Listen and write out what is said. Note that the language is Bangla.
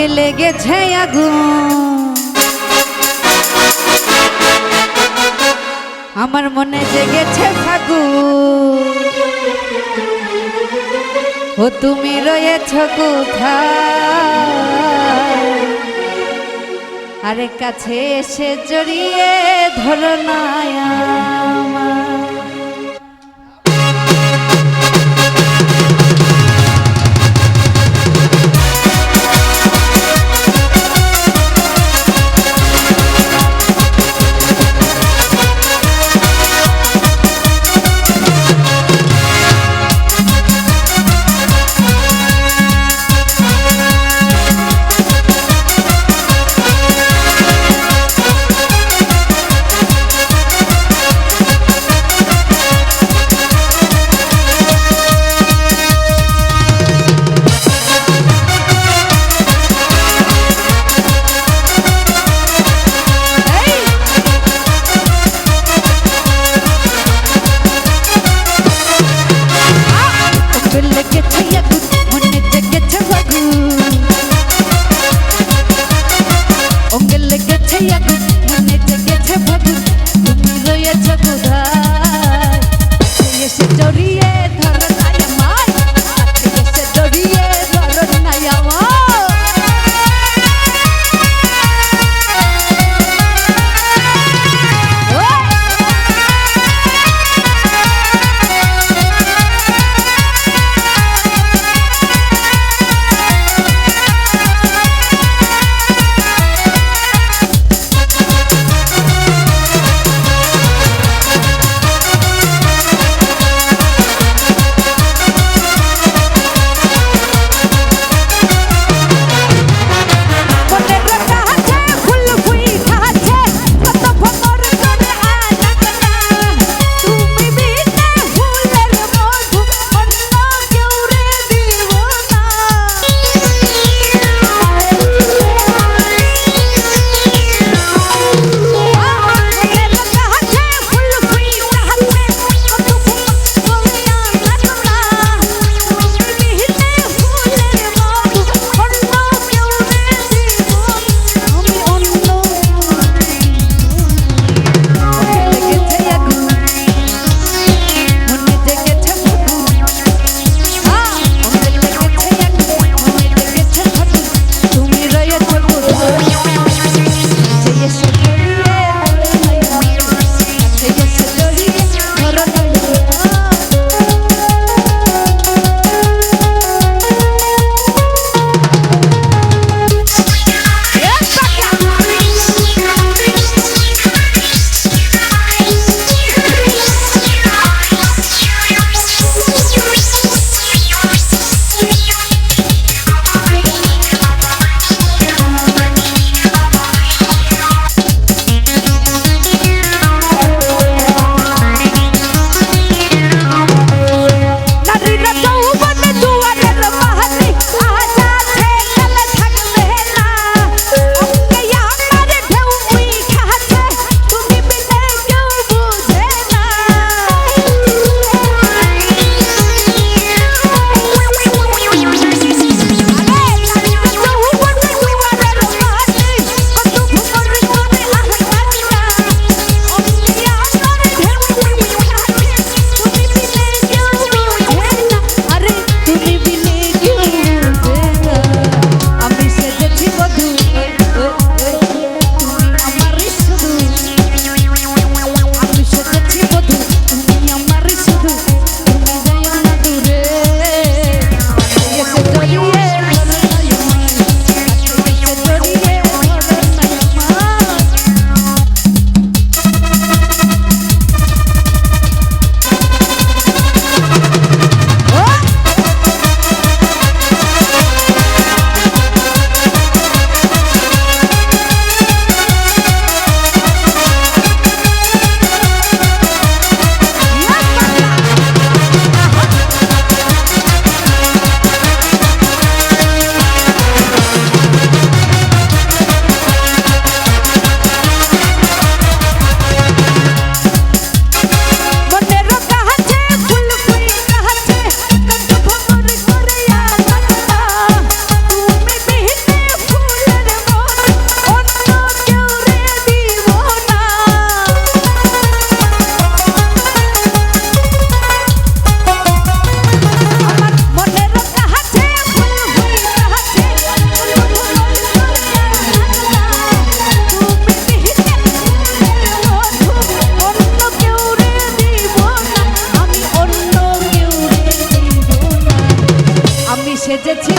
অঙ্গে লেগেছে আগুন। আমার মনে জেগেছে ফাগুন। ও তুমি রয়েছ কোথায়? আরে কাছে এসে জড়িয়ে ধরো না আমায়। কাছে সেজেছি